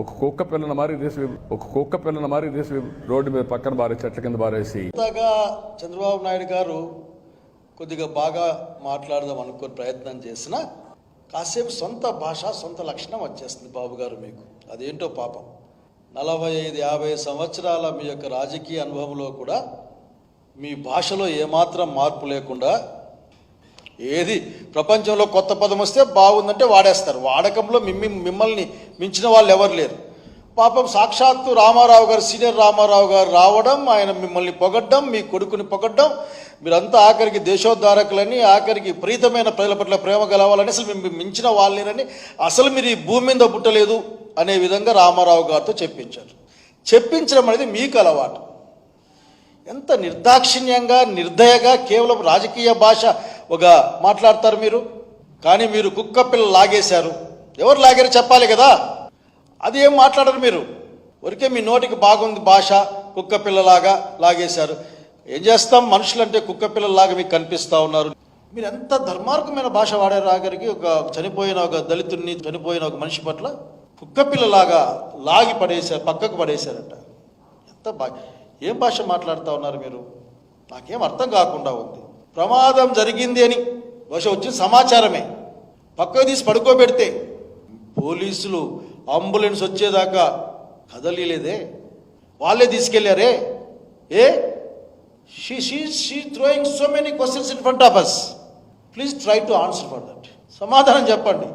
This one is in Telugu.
ఒక కుక్క పిల్లల మారి తీసి ఒక కుక్క పిల్లల మారి తీసి రోడ్డు మీద పక్కన బారే చెట్ల కింద బారేసి. చంద్రబాబు నాయుడు గారు కొద్దిగా బాగా మాట్లాడదాం అనుకుని ప్రయత్నం చేసిన కాసేపు సొంత భాష సొంత లక్షణం వచ్చేస్తుంది బాబు గారు మీకు. అదేంటో పాపం. నలభై ఐదు యాభై సంవత్సరాల మీ యొక్క రాజకీయ అనుభవంలో కూడా మీ భాషలో ఏమాత్రం మార్పు లేకుండా ఏది? ప్రపంచంలో కొత్త పదం వస్తే బాగుందంటే వాడేస్తారు. వాడకంలో మిమ్మి మిమ్మల్ని మించిన వాళ్ళు ఎవరు లేరు. పాపం సాక్షాత్తు రామారావు గారు సీనియర్ రామారావు గారు రావడం ఆయన మిమ్మల్ని పొగడ్డం మీ కొడుకుని పొగడ్డం మీరంతా ఆఖరికి దేశోద్ధారకులని ఆఖరికి ప్రీతమైన ప్రజల పట్ల ప్రేమ గలవాలని అసలు మేము మించిన వాళ్ళేనని అసలు మీరు ఈ భూమి మీద పుట్టలేదు అనే విధంగా రామారావు గారితో చెప్పించారు. చెప్పించడం అనేది మీకు అలవాటు. ఎంత నిర్దాక్షిణ్యంగా నిర్దయగా కేవలం రాజకీయ భాష ఒక మాట్లాడతారు మీరు? కానీ మీరు కుక్క పిల్ల లాగేశారు. ఎవరు లాగారు చెప్పాలి కదా? అది ఏం మాట్లాడరు మీరు? ఊరికే మీ నోటికి బాగుంది భాష కుక్క పిల్లలాగా లాగేశారు. ఏం చేస్తాం? మనుషులంటే కుక్క పిల్లలాగా మీకు కనిపిస్తూ ఉన్నారు. మీరు ఎంత ధర్మార్గమైన భాష వాడారు ఆఖరికి? ఒక చనిపోయిన ఒక దళితుడిని చనిపోయిన ఒక మనిషి పట్ల కుక్క పిల్లలాగా లాగి పడేశారు పక్కకు పడేశారట. ఎంత బా ఏం భాష మాట్లాడుతూ ఉన్నారు మీరు? నాకేం అర్థం కాకుండా ఉంది. ప్రమాదం జరిగింది అని బహుశా వచ్చిన సమాచారమే. పక్కకు తీసి పడుకోబెడితే పోలీసులు అంబులెన్స్ వచ్చేదాకా కదలిలేదే. వాళ్ళే తీసుకెళ్ళారే. ఏ? She she she throwing so many questions in front of us please try to answer for that సమాధానం చెప్పండి.